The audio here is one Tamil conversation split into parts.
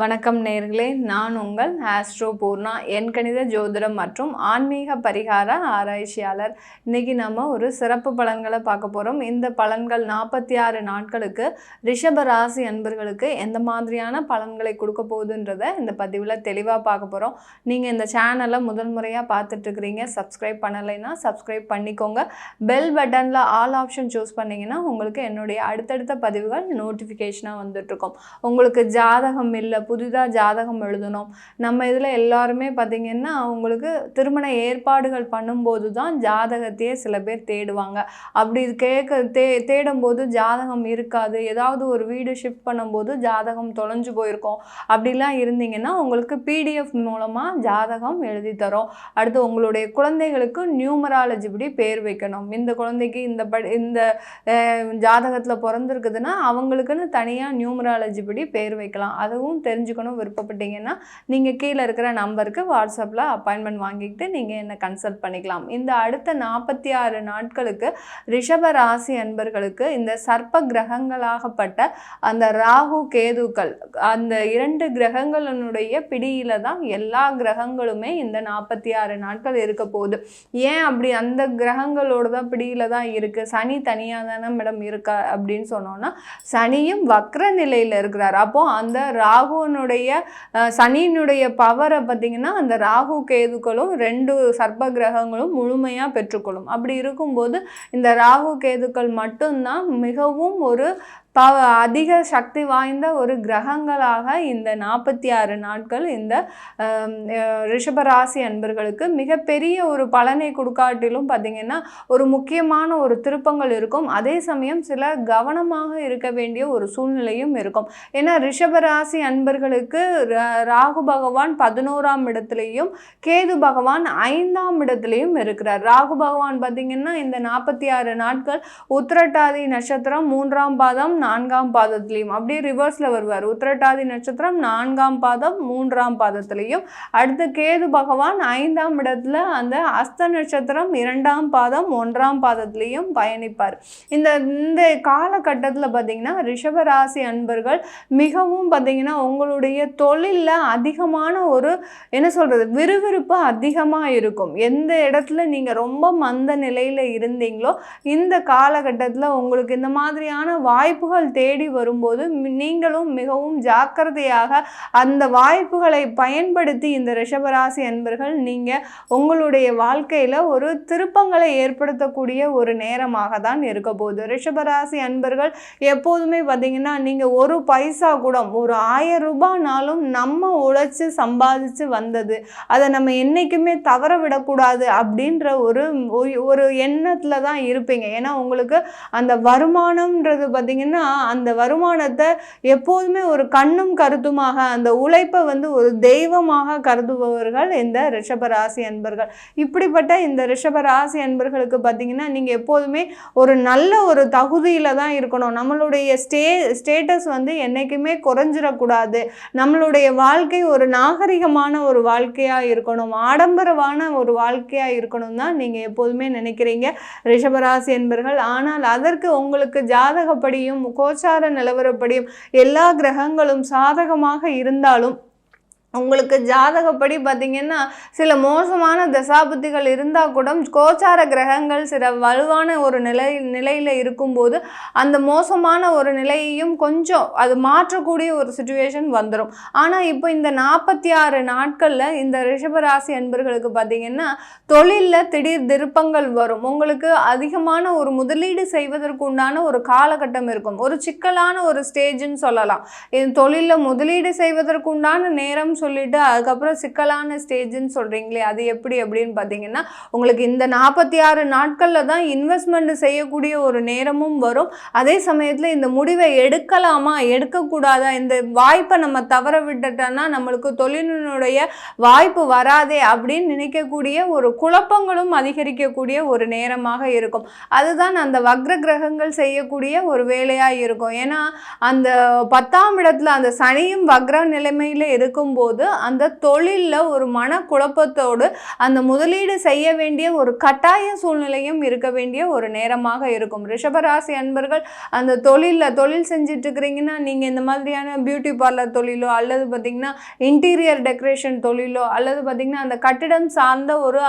வணக்கம் நேர்களே நான் உங்கள் ஆஸ்ட்ரோ பூர்ணா. என் கணித ஜோதிடம் மற்றும் ஆன்மீக பரிகார ஆராய்ச்சியாளர். இன்னைக்கு நம்ம ஒரு சிறப்பு பலன்களை பார்க்க போகிறோம் இந்த பலன்கள் நாற்பத்தி ஆறு நாட்களுக்கு ரிஷப ராசி அன்பர்களுக்கு எந்த மாதிரியான பலன்களை கொடுக்க போகுதுன்றதை இந்த பதிவில் தெளிவாக பார்க்க போகிறோம் நீங்கள் இந்த சேனலை முதல் முறையாக பார்த்துட்ருக்கிறீங்க சப்ஸ்கிரைப் பண்ணலைன்னா சப்ஸ்கிரைப் பண்ணிக்கோங்க. பெல் பட்டனில் ஆல் ஆப்ஷன் சூஸ் பண்ணிங்கன்னா உங்களுக்கு என்னுடைய அடுத்தடுத்த பதிவுகள் நோட்டிஃபிகேஷனாக வந்துட்ருக்கோம் உங்களுக்கு ஜாதகம் இல்லை புதிதாக ஜாதகம் எழுதணும். நம்ம இதில் எல்லாருமே பார்த்திங்கன்னா அவங்களுக்கு திருமண ஏற்பாடுகள் பண்ணும்போது தான் ஜாதகத்தையே சில பேர் தேடுவாங்க. அப்படி கேட்க தே தேடும்போது ஜாதகம் இருக்காது. ஏதாவது ஒரு வீடு ஷிஃப்ட் பண்ணும்போது ஜாதகம் தொலைஞ்சு போயிருக்கோம். அப்படிலாம் இருந்தீங்கன்னா உங்களுக்கு பிடிஎஃப் மூலமாக ஜாதகம் எழுதி தரோம். அடுத்து உங்களுடைய குழந்தைகளுக்கு நியூமராலஜி படி பேர் வைக்கணும். இந்த குழந்தைக்கு இந்த படி இந்த ஜாதகத்தில் பிறந்திருக்குதுன்னா அவங்களுக்குன்னு தனியாக நியூமராலஜி படி பேர் வைக்கலாம். அதுவும் தெ தெரிஞ்சுக்கணும் விருப்பப்பட்டீங்கன்னா நீங்கள் கீழே இருக்கிற நம்பருக்கு வாட்ஸ்அப்பில் அப்பாயின்மெண்ட் வாங்கிக்கிட்டு நீங்கள் என்னை கன்சல்ட் பண்ணிக்கலாம். இந்த அடுத்த நாற்பத்தி ஆறு நாட்களுக்கு ரிஷப ராசி அன்பர்களுக்கு இந்த சர்ப்ப கிரகங்களாகப்பட்ட அந்த ராகு கேதுக்கள் அந்த இரண்டு கிரகங்களினுடைய பிடியில தான் எல்லா கிரகங்களுமே இந்த நாற்பத்தி ஆறு நாட்கள் இருக்க போகுது. ஏன் அப்படி அந்த கிரகங்களோட தான் பிடியில தான் இருக்குது சனி தனியாக தானே மேடம் இருக்கா அப்படின்னு சொன்னோன்னா சனியும் வக்ர நிலையில் இருக்கிறார். அப்போ அந்த ராகு ராகுனுடைய சனியினுடைய பவரை பார்த்தீங்கன்னா அந்த ராகு கேதுக்களும் ரெண்டு சர்ப்ப கிரகங்களும் முழுமையாக பெற்றுக்கொள்ளும். அப்படி இருக்கும்போது இந்த ராகு கேதுக்கள் மட்டும்தான் மிகவும் ஒரு பவ அதிக சக்தி வாய்ந்த ஒரு கிரகங்களாக இந்த நாற்பத்தி ஆறு நாட்கள் இந்த ரிஷபராசி அன்பர்களுக்கு மிகப்பெரிய ஒரு பலனை கொடுக்காட்டிலும் பார்த்திங்கன்னா ஒரு முக்கியமான ஒரு திருப்பங்கள் இருக்கும். அதே சமயம் சில கவனமாக இருக்க வேண்டிய ஒரு சூழ்நிலையும் இருக்கும். ஏன்னா ரிஷபராசி அன்பர்களுக்கு ர- ராகு பகவான் பதினோராம் இடத்துலையும் கேது பகவான் ஐந்தாம் இடத்துலையும் இருக்கிறார். ராகு பகவான் பார்த்திங்கன்னா இந்த நாற்பத்தி ஆறு நாட்கள் உத்திரட்டாதி நட்சத்திரம் மூன்றாம் பாதம் நான்காம் பாதத்திலையும். அப்படியே ரிவர்ஸில் வருவார். உத்திரட்டாதி நட்சத்திரம் நான்காம் பாதம் மூன்றாம் பாதத்திலையும். அடுத்து கேது பகவான் ஐந்தாம் இடத்துல அந்த அஸ்த நட்சத்திரம் இரண்டாம் பாதம் ஒன்றாம் பாதத்திலையும் பயணிப்பார். இந்த இந்த காலகட்டத்தில் பார்த்தீங்கன்னா ரிஷபராசி அன்பர்கள் மிகவும் பார்த்தீங்கன்னா உங்களுடைய தொழிலில் அதிகமான ஒரு என்ன சொல்கிறது விறுவிறுப்பு அதிகமாக இருக்கும். எந்த இடத்துல நீங்கள் ரொம்ப மந்த நிலையில் இருந்தீங்களோ இந்த காலகட்டத்தில் உங்களுக்கு இந்த மாதிரியான வாய்ப்புகள் தேடி வரும்போது நீங்களும் மிகவும் ஜாக்கிரதையாக அந்த வாய்ப்புகளை பயன்படுத்தி இந்த ரிஷபராசி அன்பர்கள் நீங்கள் உங்களுடைய வாழ்க்கையில் ஒரு திருப்பங்களை ஏற்படுத்தக்கூடிய ஒரு நேரமாக தான் இருக்க போகுது. ரிஷபராசி அன்பர்கள் எப்போதுமே பார்த்தீங்கன்னா நீங்கள் ஒரு பைசா கூட ஒரு ஆயிரம் ரூபாய்னாலும் நம்ம உழைச்சி சம்பாதிச்சு வந்தது. அதை நம்ம என்றைக்குமே தவற விடக்கூடாது அப்படின்ற ஒரு ஒரு- ஒரு எண்ணத்தில் தான் இருப்பீங்க. ஏன்னா உங்களுக்கு அந்த வருமானம்ன்றது பார்த்திங்கன்னா அந்த வருமானத்தை எப்போதுமே ஒரு கண்ணும் கருத்துமாக அந்த உழைப்பை வந்து ஒரு தெய்வமாக கருதுபவர்கள் இந்த ரிஷபராசி அன்பர்கள். இப்படிப்பட்ட இந்த ரிஷபராசி அன்பர்களுக்கு பார்த்தீங்கன்னா நீங்கள் எப்போதுமே ஒரு நல்ல ஒரு தகுதியில் தான் இருக்கணும். நம்மளுடைய ஸ்டே ஸ்டேட்டஸ் வந்து என்றைக்குமே குறைஞ்சிடக்கூடாது. நம்மளுடைய வாழ்க்கை ஒரு நாகரிகமான ஒரு வாழ்க்கையாக இருக்கணும். ஆடம்பரமான ஒரு வாழ்க்கையாக இருக்கணும் தான் நீங்கள் எப்போதுமே நினைக்கிறீங்க ரிஷபராசி என்பர்கள் ஆனால் அதற்கு உங்களுக்கு ஜாதகப்படியும் கோச்சார நிலவரப்படியும் எல்லா கிரகங்களும் சாதகமாக இருந்தாலும் உங்களுக்கு ஜாதகப்படி பார்த்தீங்கன்னா சில மோசமான தசாபுத்திகள் இருந்தால் கூட கோச்சார கிரகங்கள் சில வலுவான ஒரு நிலை நிலையில் இருக்கும்போது அந்த மோசமான ஒரு நிலையையும் கொஞ்சம் அது மாற்றக்கூடிய ஒரு சுச்சுவேஷன் வந்துடும் ஆனால் இப்போ இந்த நாற்பத்தி ஆறு நாட்களில் இந்த ரிஷபராசி அன்பர்களுக்கு பார்த்தீங்கன்னா தொழிலில் திடீர் திருப்பங்கள் வரும். உங்களுக்கு அதிகமான ஒரு முதலீடு செய்வதற்கு உண்டான ஒரு காலகட்டம் இருக்கும். ஒரு சிக்கலான ஒரு ஸ்டேஜ்னு சொல்லலாம். இது தொழிலில் முதலீடு செய்வதற்கு உண்டான நேரம் சொல்லிட்டு அதுக்கப்புறம் சிக்கலான ஸ்டேஜ்னு சொல்கிறீங்களே அது எப்படி அப்படின்னு பார்த்தீங்கன்னா உங்களுக்கு இந்த நாற்பத்தி ஆறு நாட்களில் தான் இன்வெஸ்ட்மெண்ட் செய்யக்கூடிய ஒரு நேரமும் வரும். அதே சமயத்தில் இந்த முடிவை எடுக்கலாமா எடுக்கக்கூடாதா இந்த வாய்ப்பை நம்ம தவற விட்டுட்டோன்னா நம்மளுக்கு தொழிலினுடைய வாய்ப்பு வராதே அப்படின்னு நினைக்கக்கூடிய ஒரு குழப்பங்களும் அதிகரிக்கக்கூடிய ஒரு நேரமாக இருக்கும். அதுதான் அந்த வக்ர கிரகங்கள் செய்யக்கூடிய ஒரு வேலையாக இருக்கும். ஏன்னா அந்த பத்தாம் இடத்துல அந்த சனியும் வக்ர நிலைமையில் இருக்கும்போது போது அந்த தொழிலில் ஒரு மனக்குழப்பத்தோடு அந்த முதலீடு செய்ய வேண்டிய ஒரு கட்டாய சூழ்நிலையும் இருக்க வேண்டிய ஒரு நேரமாக இருக்கும். ரிஷபராசி அன்பர்கள் அந்த தொழிலில் தொழில் செஞ்சுட்டு இருக்கிறீங்கன்னா நீங்கள் இந்த மாதிரியான பியூட்டி பார்லர் தொழிலோ அல்லது பார்த்தீங்கன்னா இன்டீரியர் டெக்கரேஷன் தொழிலோ அல்லது பார்த்தீங்கன்னா அந்த கட்டிடம் சார்ந்த ஒரு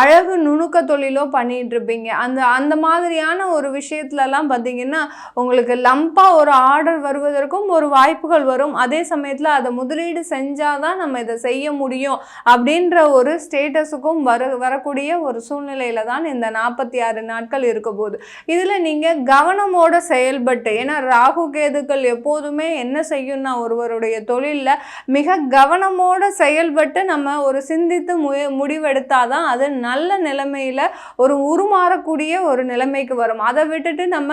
அழகு நுணுக்க தொழிலோ பண்ணிகிட்டு இருப்பீங்க அந்த அந்த மாதிரியான ஒரு விஷயத்துலலாம் பார்த்திங்கன்னா உங்களுக்கு லம்பாக ஒரு ஆர்டர் வருவதற்கும் ஒரு வாய்ப்புகள் வரும். அதே சமயத்தில் அதை முதலீடு செஞ்சால் தான் நம்ம இதை செய்ய முடியும் அப்படின்ற ஒரு ஸ்டேட்டஸுக்கும் வர வரக்கூடிய ஒரு சூழ்நிலையில தான் இந்த நாற்பத்தி ஆறு நாட்கள் இருக்க போகுது. இதில் நீங்கள் கவனமோட செயல்பட்டு ஏன்னா ராகு கேதுக்கள் எப்போதுமே என்ன செய்யும்னா ஒருவருடைய தொழிலில் மிக கவனமோட செயல்பட்டு நம்ம ஒரு சிந்தித்து மு முடிவெடுத்தாதான் அது நல்ல நிலைமையில் ஒரு உருமாறக்கூடிய ஒரு நிலைமைக்கு வரும். அதை விட்டுட்டு நம்ம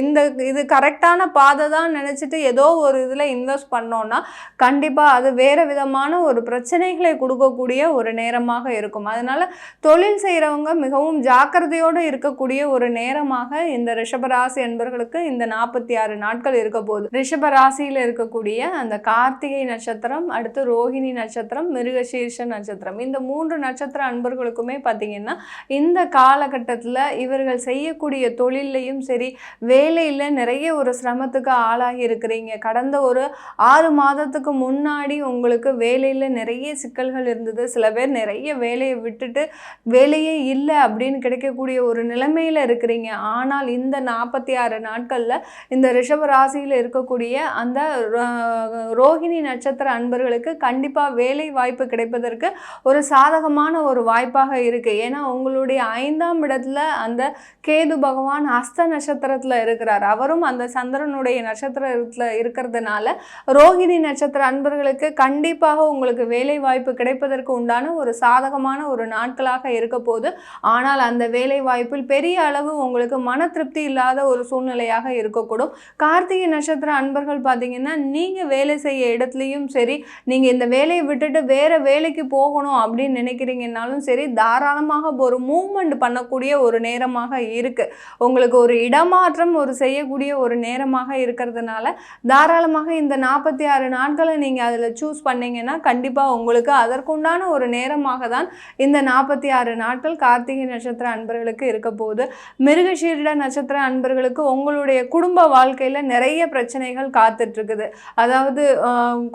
இந்த இது கரெக்டான பாதை தான் நினச்சிட்டு ஏதோ ஒரு இதில் இன்வெஸ்ட் பண்ணோன்னா கண்டிப்பாக அது வேறு விதமான ஒரு பிரச்சனைகளை கொடுக்கக்கூடிய ஒரு நேரமாக இருக்கும். அதனால் தொழில் செய்கிறவங்க மிகவும் ஜாக்கிரதையோடு இருக்கக்கூடிய ஒரு நேரமாக இந்த ரிஷபராசி என்பர்களுக்கு இந்த நாற்பத்தி ஆறு நாட்கள் இருக்க போகுது. ரிஷபராசியில் இருக்கக்கூடிய அந்த கார்த்திகை நட்சத்திரம் அடுத்து ரோஹிணி நட்சத்திரம் மிருகசீர்ஷ நட்சத்திரம். இந்த மூன்று நட்சத்திர அன்பர்களுக்குமே பார்த்தீங்கன்னா இந்த காலகட்டத்தில் இவர்கள் செய்யக்கூடிய தொழிலையும் சரி வேலையில் நிறைய ஒரு சிரமத்துக்கு ஆளாகி இருக்கிறீங்க. கடந்த ஒரு ஆறு மாதத்துக்கு முன்னாடி உங்களுக்கு வேலையில் நிறைய சிக்கல்கள் இருந்தது. சில பேர் நிறைய வேலையை விட்டுட்டு வேலையே இல்லை அப்படின்னு கிடைக்கக்கூடிய ஒரு நிலைமையில் இருக்கிறீங்க. ஆனால் இந்த நாற்பத்தி ஆறு நாட்களில் இந்த ரிஷப ராசியில் இருக்கக்கூடிய அந்த ரோ- ரோஹிணி நட்சத்திர அன்பர்களுக்கு கண்டிப்பாக வேலை வாய்ப்பு கிடைப்பதற்கு ஒரு சாதகமான ஒரு வாய்ப்பாக இருக்குது ஏன்னா உங்களுடைய ஐந்தாம் இடத்துல அந்த கேது பகவான் ஹஸ்த நட்சத்திரத்தில் இருக்கிறார். அவரும் அந்த சந்திரனுடைய நட்சத்திரத்தில் இருக்கிறதுனால ரோஹிணி நட்சத்திர அன்பர்களுக்கு கண்டிப்பாக உங்களுக்கு வேலை வாய்ப்பு கிடைப்பதற்கு உண்டான ஒரு சாதகமான ஒரு நாட்களாக இருக்க போது ஆனால் அந்த வேலை வாய்ப்பில் பெரிய அளவு உங்களுக்கு மன திருப்தி இல்லாத ஒரு சூழ்நிலையாக இருக்கக்கூடும். கார்த்திகை நட்சத்திர அன்பர்கள் பார்த்தீங்கன்னா நீங்கள் வேலை செய்ய இடத்துலையும் சரி நீங்கள் இந்த வேலையை விட்டுட்டு வேற வேலைக்கு போகணும் அப்படின்னு நினைக்கிறீங்கன்னாலும் சரி தாராளமாக ஒரு மூவ்மெண்ட் பண்ணக்கூடிய ஒரு நேரமாக இருக்கு. உங்களுக்கு ஒரு இடமாற்றம் ஒரு செய்யக்கூடிய ஒரு நேரமாக இருக்கிறதுனால தாராளமாக இந்த நாற்பத்தி ஆறு நாட்களை நீங்கள் அதில் சூஸ் பண்ணீங்கன்னா கண்டிப்பாக உங்களுக்கு அதற்குண்டான ஒரு நேரமாக தான் இந்த நாற்பத்தி ஆறு நாட்கள் கார்த்திகை நட்சத்திர அன்பர்களுக்கு இருக்க போகுது. மிருகஷீரிட நட்சத்திர அன்பர்களுக்கு உங்களுடைய குடும்ப வாழ்க்கையில் நிறைய பிரச்சனைகள் காத்துட்ருக்குது. அதாவது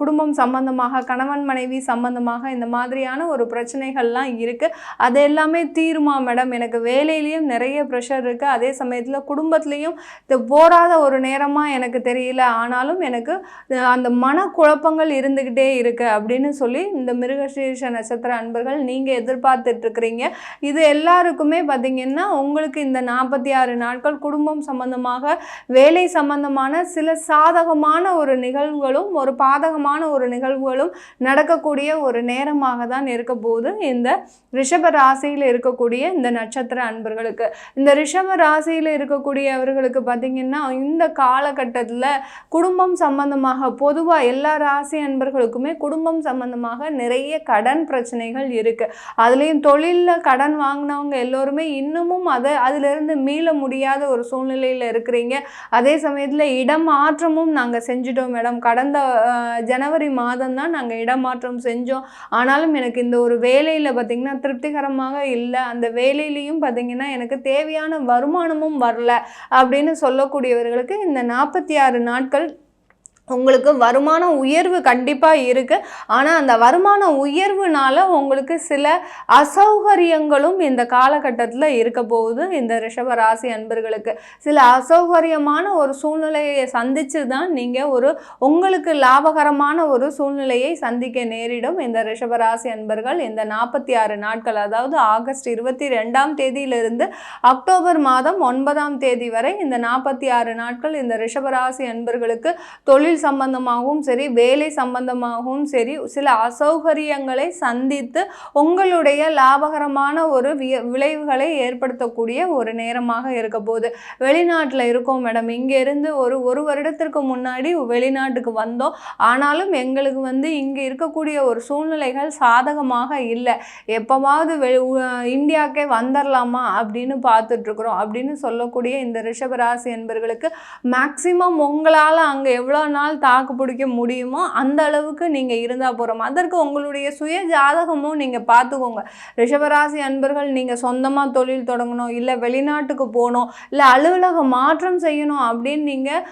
குடும்பம் சம்பந்தமாக கணவன் மனைவி சம்பந்தமாக இந்த மாதிரியான ஒரு பிரச்சனைகள்லாம் இருக்குது அது எல்லாமே தீருமா மேடம்? எனக்கு வேலையிலையும் நிறைய ப்ரெஷர் இருக்குது அதே சமயத்தில் குடும்பத்துலேயும் இது போராத ஒரு நேரமாக எனக்கு தெரியல. ஆனாலும் எனக்கு அந்த மனக்குழப்பங்கள் இருந்துக்கிட்டு இருக்கு அப்படின்னு சொல்லி இந்த மிருகசீர்ஷ நட்சத்திர அன்பர்கள் நீங்கள் எதிர்பார்த்துட்டு இருக்கிறீங்க இது எல்லாருக்குமே பார்த்தீங்கன்னா உங்களுக்கு இந்த நாற்பத்தி ஆறு நாட்கள் குடும்பம் சம்பந்தமாக வேலை சம்பந்தமான சில சாதகமான ஒரு நிகழ்வுகளும் ஒரு பாதகமான ஒரு நிகழ்வுகளும் நடக்கக்கூடிய ஒரு நேரமாக தான் இருக்க போது இந்த ரிஷப ராசியில் இருக்கக்கூடிய இந்த நட்சத்திர அன்பர்களுக்கு. இந்த ரிஷப ராசியில் இருக்கக்கூடியவர்களுக்கு பார்த்தீங்கன்னா இந்த காலகட்டத்தில் குடும்பம் சம்பந்தமாக பொதுவாக எல்லா ராசி அன்பர்களும் குடும்பம் சம்பந்தமாக நிறைய கடன் பிரச்சனைகள் இருக்குது அதுலேயும் தொழிலில் கடன் வாங்கினவங்க எல்லோருமே இன்னமும் அதை அதிலிருந்து மீள முடியாத ஒரு சூழ்நிலையில் இருக்கிறீங்க. அதே சமயத்தில் இடமாற்றமும் நாங்கள் செஞ்சுட்டோம் மேடம். கடந்த ஜனவரி மாதம் தான் நாங்கள் இடமாற்றம் செஞ்சோம். ஆனாலும் எனக்கு இந்த ஒரு வேலையில் பார்த்திங்கன்னா திருப்திகரமாக இல்லை. அந்த வேலையிலையும் பார்த்திங்கன்னா எனக்கு தேவையான வருமானமும் வரல அப்படின்னு சொல்லக்கூடியவர்களுக்கு இந்த நாற்பத்தி ஆறு நாட்கள் உங்களுக்கு வருமான உயர்வு கண்டிப்பாக இருக்குது ஆனால் அந்த வருமான உயர்வுனால உங்களுக்கு சில அசௌகரியங்களும் இந்த காலகட்டத்தில் இருக்க போகுது இந்த ரிஷபராசி அன்பர்களுக்கு. சில அசௌகரியமான ஒரு சூழ்நிலையை சந்தித்து தான் நீங்கள் ஒரு உங்களுக்கு லாபகரமான ஒரு சூழ்நிலையை சந்திக்க நேரிடும். இந்த ரிஷபராசி அன்பர்கள் இந்த நாற்பத்தி ஆறு நாட்கள் அதாவது ஆகஸ்ட் இருபத்தி ரெண்டாம் தேதியிலிருந்து அக்டோபர் மாதம் ஒன்பதாம் தேதி வரை இந்த நாற்பத்தி ஆறு நாட்கள் இந்த ரிஷபராசி அன்பர்களுக்கு தொழில் சம்பந்தமாகவும் சரி வேலை சம்பந்தமாகவும் சரி சில அசௌகரியங்களை சந்தித்து உங்களுடைய லாபகரமான ஒரு விளைவுகளை ஏற்படுத்தக்கூடிய ஒரு நேரமாக இருக்க போகுது. வெளிநாட்டில் இருக்கோம் மேடம். இங்கேருந்து ஒரு ஒரு வருடத்திற்கு முன்னாடி வெளிநாட்டுக்கு வந்தோம். ஆனாலும் எங்களுக்கு வந்து இங்கே இருக்கக்கூடிய ஒரு சூழ்நிலைகள் சாதகமாக இல்லை. எப்போவாவது வெ இந்தியாக்கே வந்துடலாமா அப்படின்னு பார்த்துட்ருக்குறோம். அப்படின்னு சொல்லக்கூடிய இந்த ரிஷபராசி என்பர்களுக்கு மேக்சிமம் உங்களால் அங்கே எவ்வளோ நாள் நாள் தாக்கு பிடிக்க முடியுமோ அந்த அளவுக்கு நீங்கள் இருந்தால் போகிறோம் அதற்கு உங்களுடைய சுய ஜாதகமும் நீங்கள் பார்த்துக்கோங்க. ரிஷபராசி அன்பர்கள் நீங்கள் சொந்தமாக தொழில் தொடங்கணும் இல்லை வெளிநாட்டுக்கு போகணும் இல்லை அலுவலக மாற்றம் செய்யணும் அப்படின்னு நீங்கள்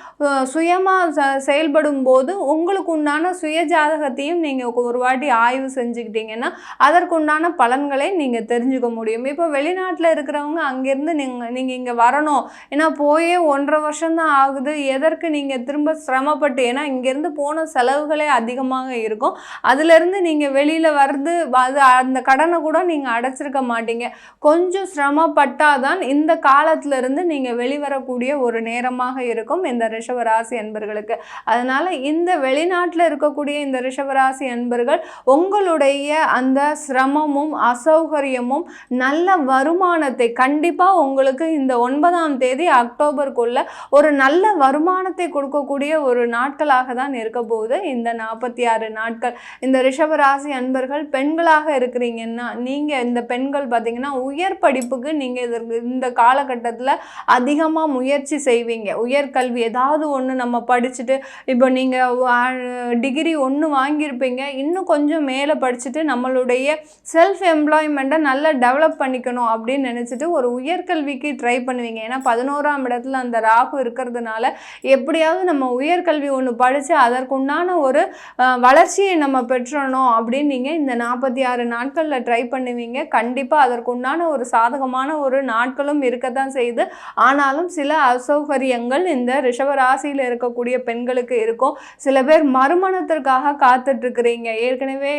சுயமாக செயல்படும் போது உங்களுக்கு உண்டான சுய ஜாதகத்தையும் நீங்கள் ஒரு வாட்டி ஆய்வு செஞ்சுக்கிட்டீங்கன்னா அதற்குண்டான பலன்களை நீங்கள் தெரிஞ்சுக்க முடியும். இப்போ வெளிநாட்டில் இருக்கிறவங்க அங்கேருந்து நீங்கள் நீங்கள் இங்கே வரணும். ஏன்னா போயே ஒன்றரை வருஷம்தான் ஆகுது. எதற்கு நீங்கள் திரும்ப சிரமப்பட்டு ஏன்னா இங்கேருந்து போன செலவுகளே அதிகமாக இருக்கும். அதுலேருந்து நீங்கள் வெளியில் வர்றது அது அந்த கடனை கூட நீங்கள் அடைச்சிருக்க மாட்டீங்க. கொஞ்சம் சிரமப்பட்டால் தான் இந்த காலத்திலிருந்து நீங்கள் வெளிவரக்கூடிய ஒரு நேரமாக இருக்கும் இந்த ரிஷபராசி என்பர்களுக்கு. அதனால் இந்த வெளிநாட்டில் இருக்கக்கூடிய இந்த ரிஷபராசி என்பர்கள் உங்களுடைய அந்த சிரமமும் அசௌகரியமும் நல்ல வருமானத்தை கண்டிப்பாக உங்களுக்கு இந்த ஒன்பதாம் தேதி அக்டோபருக்குள்ள ஒரு நல்ல வருமானத்தை கொடுக்கக்கூடிய ஒரு நாட்களாக தான் இருக்க போகுது. இந்த நாற்பத்தி ஆறு நாட்கள் இந்த ரிஷபராசி அன்பர்கள் பெண்களாக இருக்கிறீங்கன்னா நீங்கள் இந்த பெண்கள் பார்த்தீங்கன்னா உயர் படிப்புக்கு நீங்கள் இதற்கு இந்த காலகட்டத்தில் அதிகமாக முயற்சி செய்வீங்க. உயர்கல்வி ஏதாவது ஒன்று நம்ம படிச்சுட்டு இப்போ நீங்கள் டிகிரி ஒன்று வாங்கியிருப்பீங்க. இன்னும் கொஞ்சம் மேலே படிச்சுட்டு நம்மளுடைய செல்ஃப் எம்ப்ளாய்மெண்ட்டை நல்லா டெவலப் பண்ணிக்கணும் அப்படின்னு நினச்சிட்டு ஒரு உயர்கல்விக்கு ட்ரை பண்ணுவீங்க. ஏன்னா பதினோராம் இடத்துல அந்த ராகு இருக்கிறதுனால எப்படியாவது நம்ம உயர்கல்வி ஒன்று படித்து அதற்குண்டான ஒரு வளர்ச்சியை நம்ம பெற்றணும் அப்படின்னு நீங்கள் இந்த நாற்பத்தி ஆறு நாட்களில் ட்ரை பண்ணுவீங்க. கண்டிப்பாக அதற்குண்டான ஒரு சாதகமான ஒரு நாட்களும் இருக்கத்தான் செய்யுது ஆனாலும் சில அசௌகரியங்கள் இந்த ரிஷபராசியில் இருக்கக்கூடிய பெண்களுக்கு இருக்கும். சில பேர் மறுமணத்திற்காக காத்துட்ருக்குறீங்க. ஏற்கனவே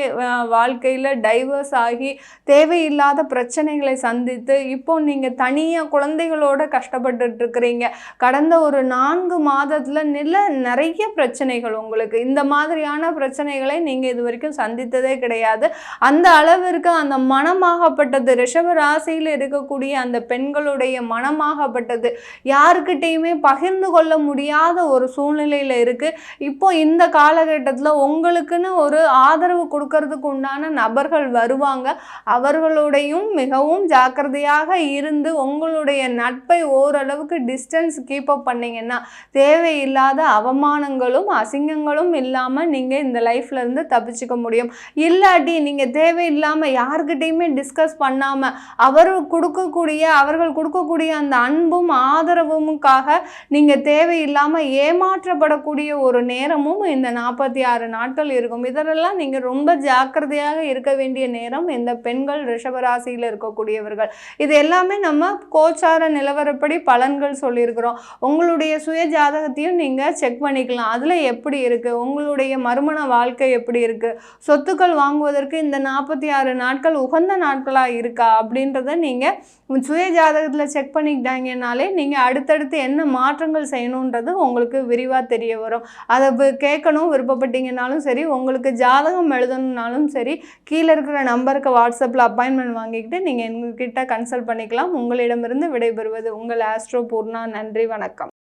வாழ்க்கையில் டைவர்ஸ் ஆகி தேவையில்லாத பிரச்சனைகளை சந்தித்து இப்போ நீங்கள் தனியாக குழந்தைகளோட கஷ்டப்பட்டுட்ருக்குறீங்க. கடந்த ஒரு நான்கு மாதத்தில் நில நிறைய பிரச்சனைகள் உங்களுக்கு. இந்த மாதிரியான பிரச்சனைகளை நீங்கள் இது வரைக்கும் சந்தித்ததே கிடையாது. அந்த அளவிற்கு அந்த மனமாகப்பட்டது ரிஷப ராசியில் இருக்கக்கூடிய அந்த பெண்களுடைய மனமாகப்பட்டது யாருக்கிட்டேயுமே பகிர்ந்து கொள்ள முடியாத ஒரு சூழ்நிலையில் இருக்குது இப்போ இந்த காலகட்டத்தில் உங்களுக்குன்னு ஒரு ஆதரவு கொடுக்கறதுக்கு உண்டான நபர்கள் வருவாங்க. அவர்களுடையும் மிகவும் ஜாக்கிரதையாக இருந்து உங்களுடைய நட்பை ஓரளவுக்கு டிஸ்டன்ஸ் கீப் அப் பண்ணிங்கன்னா தேவையில்லாத அவமானங்களும் அசிங்கங்களும் இல்லாமல் நீங்கள் இந்த லைஃப்லேருந்து தப்பிச்சுக்க முடியும். இல்லாட்டி நீங்கள் தேவையில்லாமல் யாருக்கிட்டேயுமே டிஸ்கஸ் பண்ணாமல் அவர் கொடுக்கக்கூடிய அவர்கள் கொடுக்கக்கூடிய அந்த அன்பும் ஆதரவுமுக்காக நீங்கள் தேவையில்லாமல் ஏமாற்றப்படக்கூடிய ஒரு நேரமும் இந்த நாற்பத்தி ஆறு நாட்கள் இருக்கும். இதெல்லாம் நீங்கள் ரொம்ப ஜாக்கிரதையாக இருக்க வேண்டிய நேரம் இந்த பெண்கள் ரிஷபராசியில் இருக்கக்கூடியவர்கள். இது எல்லாமே நம்ம கோச்சார நிலவரப்படி பலன்கள் சொல்லியிருக்கிறோம். உங்களுடைய சுய ஜாதகத்தையும் நீங்கள் செக் பண்ணிக்கலாம். அதில் எப்படி இருக்குது உங்களுடைய மறுமண வாழ்க்கை எப்படி இருக்குது சொத்துக்கள் வாங்குவதற்கு இந்த நாற்பத்தி ஆறு நாட்கள் உகந்த நாட்களாக இருக்கா? அப்படின்றத நீங்கள் சுய ஜாதகத்தில் செக் பண்ணிக்கிட்டாங்கனாலே நீங்கள் அடுத்தடுத்து என்ன மாற்றங்கள் செய்யணுன்றது உங்களுக்கு விரிவாக தெரிய வரும். அதை கேட்கணும் விருப்பப்பட்டீங்கனாலும் சரி உங்களுக்கு ஜாதகம் எழுதணுன்னாலும் சரி கீழே இருக்கிற நம்பருக்கு வாட்ஸ்அப்பில் அப்பாயின்மெண்ட் வாங்கிக்கிட்டு நீங்கள் எங்ககிட்ட கன்சல்ட் பண்ணிக்கலாம். உங்களிடமிருந்து விடைபெறுவது உங்கள் ஆஸ்ட்ரோ பூர்ணா. நன்றி வணக்கம்.